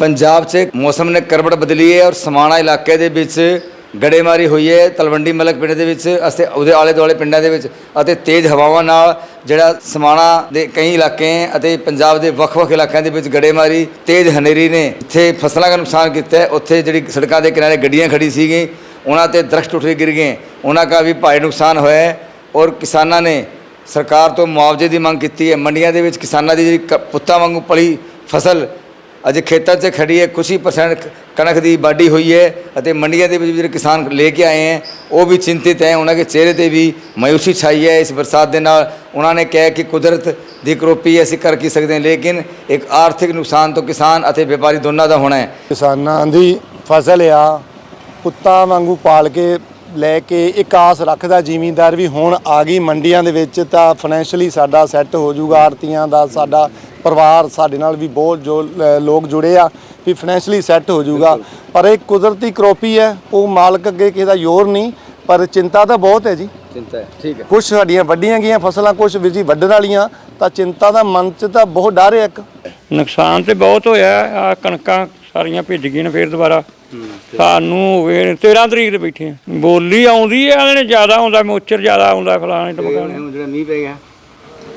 ਪੰਜਾਬ 'ਚ ਮੌਸਮ ਨੇ ਕਰਵਟ ਬਦਲੀ ਹੈ ਔਰ ਸਮਾਣਾ ਇਲਾਕੇ ਦੇ ਵਿੱਚ ਗੜੇਮਾਰੀ ਹੋਈ ਹੈ, ਤਲਵੰਡੀ ਮਲਕ ਪਿੰਡ ਦੇ ਵਿੱਚ ਅਤੇ ਉਹਦੇ ਆਲੇ ਦੁਆਲੇ ਪਿੰਡਾਂ ਦੇ ਵਿੱਚ ਅਤੇ ਤੇਜ਼ ਹਵਾਵਾਂ ਨਾਲ ਜਿਹੜਾ ਸਮਾਣਾ ਦੇ ਕਈ ਇਲਾਕੇ ਅਤੇ ਪੰਜਾਬ ਦੇ ਵੱਖ-ਵੱਖ ਇਲਾਕਿਆਂ ਦੇ ਵਿੱਚ ਗੜੇਮਾਰੀ, ਤੇਜ਼ ਹਨੇਰੀ ਨੇ ਇੱਥੇ ਫਸਲਾਂ ਦਾ ਨੁਕਸਾਨ ਕੀਤਾ ਹੈ। ਉੱਥੇ ਜਿਹੜੀ ਸੜਕਾਂ ਦੇ ਕਿਨਾਰੇ ਗੱਡੀਆਂ ਖੜੀ ਸੀਗੀ ਉਹਨਾਂ ਤੇ ਦਰਖਤ ਟੁੱਟ ਕੇ ਗਿਰ ਗਏ। ਉਹਨਾਂ ਦਾ ਵੀ ਭਾਰੀ ਨੁਕਸਾਨ ਹੋਇਆ ਹੈ ਔਰ ਕਿਸਾਨਾਂ ਨੇ ਸਰਕਾਰ ਤੋਂ ਮੁਆਵਜ਼ੇ ਦੀ ਮੰਗ ਕੀਤੀ ਹੈ। ਮੰਡੀਆਂ ਦੇ ਵਿੱਚ ਕਿਸਾਨਾਂ ਦੀ ਜਿਹੜੀ ਕ- ਪੁੱਤਾਂ ਵਾਂਗੂ ਪਲੀ ਫਸਲ ਅਜੇ ਖੇਤਾਂ 'ਚ ਖੜੀ ਹੈ ਕੁਛ ਹੀ ਪਰਸੈਂਟ ਕਣਕ ਦੀ ਵਾਢੀ ਹੋਈ ਹੈ ਅਤੇ ਮੰਡੀਆਂ ਦੇ ਵਿੱਚ ਜਿਹੜੇ ਕਿਸਾਨ ਲੈ ਕੇ ਆਏ ਹੈ, ਉਹ ਵੀ ਚਿੰਤਿਤ ਹੈ, ਉਹਨਾਂ ਦੇ ਚਿਹਰੇ ਤੇ ਵੀ ਮਾਯੂਸੀ ਛਾਈ ਹੈ। ਇਸ ਬਰਸਾਤ ਦੇ ਨਾਲ ਉਹਨਾਂ ਨੇ ਕਿਹਾ ਕਿ ਕੁਦਰਤ ਦੀ ਕਰੋਪੀ ਅਸੀਂ ਕਰ ਕੀ ਸਕਦੇ ਹਾਂ, ਲੇਕਿਨ ਇੱਕ ਆਰਥਿਕ ਨੁਕਸਾਨ ਤੋਂ ਕਿਸਾਨ ਅਤੇ ਵਪਾਰੀ ਦੋਨਾਂ ਦਾ ਹੋਣਾ ਹੈ। ਕਿਸਾਨਾਂ ਦੀ ਫਸਲ ਆ ਕੁੱਤਾ ਵਾਂਗੂ ਪਾਲ ਕੇ ਲੈ ਕੇ ਇੱਕ ਆਸ ਰੱਖਦਾ ਜ਼ਿਮੀਂਦਾਰ ਵੀ ਹੁਣ ਆ ਗਈ ਮੰਡੀਆਂ ਦੇ ਵਿੱਚ ਤਾਂ ਫਾਈਨੈਂਸ਼ਲੀ ਸਾਡਾ ਸੈੱਟ ਹੋ ਜਾਊਗਾ ਆਰਤੀਆਂ ਦਾ ਸਾਡਾ ਪਰਿਵਾਰ ਸਾਡੇ ਨਾਲ ਵੀ ਬਹੁਤ ਜੋ ਲੋਕ ਜੁੜੇ ਆ ਵੀ ਫਾਈਨੈਂਸ਼ਲੀ ਸੈੱਟ ਹੋ ਜਾਊਗਾ। ਪਰ ਇਹ ਕੁਦਰਤੀ ਕਰੋਪੀ ਹੈ ਉਹ ਮਾਲਕ ਅੱਗੇ ਕਿਸੇ ਦਾ ਜ਼ੋਰ ਨਹੀਂ ਪਰ ਚਿੰਤਾ ਤਾਂ ਬਹੁਤ ਹੈ ਜੀ। ਚਿੰਤਾ ਹੈ ਠੀਕ ਹੈ। ਕੁਝ ਸਾਡੀਆਂ ਵੱਡੀਆਂ ਗਈਆਂ ਫਸਲਾਂ ਕੁਝ ਵੀ ਜੀ ਵੱਢਣ ਵਾਲੀਆਂ ਤਾਂ ਚਿੰਤਾ ਦਾ ਮਨ 'ਚ ਤਾਂ ਬਹੁਤ ਡਰ ਹੈ ਇੱਕ। ਨੁਕਸਾਨ ਤੇ ਬਹੁਤ ਹੋਇਆ ਆ ਕਣਕਾਂ ਸਾਰੀਆਂ ਭਿੱਜ ਗਈਆਂ ਫੇਰ ਦੁਬਾਰਾ। ਸਾਨੂੰ ਹੋ ਗਏ 13 ਤਰੀਕ ਦੇ ਬੈਠੇ ਆ। ਬੋਲੀ ਆਉਂਦੀ ਆ ਇਹਨੇ ਜ਼ਿਆਦਾ ਆਉਂਦਾ ਮੋਚਰ ਜ਼ਿਆਦਾ ਆਉਂਦਾ ਫਲਾਣੇ ਟਮਕਾਣੇ ਹੁਣ ਜਿਹੜਾ ਮੀਂਹ ਪੈ ਗਿਆ?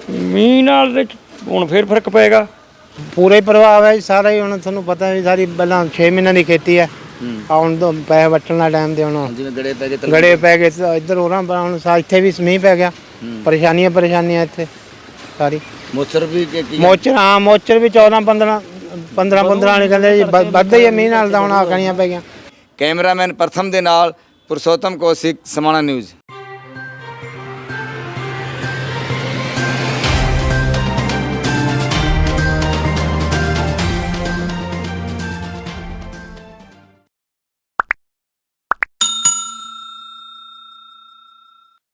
ਮੀਂਹ ਨਾਲ ਤੇ ਹੁਣ ਫੇਰ ਫ਼ਰਕ ਪਏਗਾ। ਪੂਰਾ ਪ੍ਰਭਾਵ ਹੈ ਸਾਰਾ ਹੀ ਹੁਣ ਤੁਹਾਨੂੰ ਪਤਾ ਹੈ ਵੀ ਸਾਰੀ ਪਹਿਲਾਂ 6 ਮਹੀਨਿਆਂ ਦੀ ਖੇਤੀ ਹੈ। ਆ ਹੁਣ ਤੋਂ ਪੈਸੇ ਵੱਟਣ ਦਾ ਟਾਈਮ ਤੇ ਹੁਣ ਜਿਵੇਂ ਗੜੇ ਪੈ ਗਏ ਗੜੇ ਪੈ ਗਏ ਤਾਂ ਇੱਧਰ ਹੋਰਾਂ ਹੁਣ ਸਾ ਇੱਥੇ ਵੀ ਮੀਂਹ ਪੈ ਗਿਆ। ਪਰੇਸ਼ਾਨੀਆਂ ਪਰੇਸ਼ਾਨੀਆਂ ਇੱਥੇ ਸਾਰੀ। ਮੋਚਰ ਵੀ ਮੋਚਰ ਹਾਂ ਮੋਚਰ ਵੀ 14 15 15 15 ਨਹੀਂ ਕਹਿੰਦੇ ਜੀ ਵ- ਵੱਧਦਾ ਹੀ ਹੈ ਮੀਂਹ ਨਾਲ ਤਾਂ ਹੁਣ ਆ ਪੈ ਗਈਆਂ। ਕੈਮਰਾਮੈਨ ਪ੍ਰਥਮ ਦੇ ਨਾਲ ਪੁਰਸ਼ੋਤਮ ਕੌਸ਼ਿਕ, ਸਮਾਣਾ ਨਿਊਜ਼।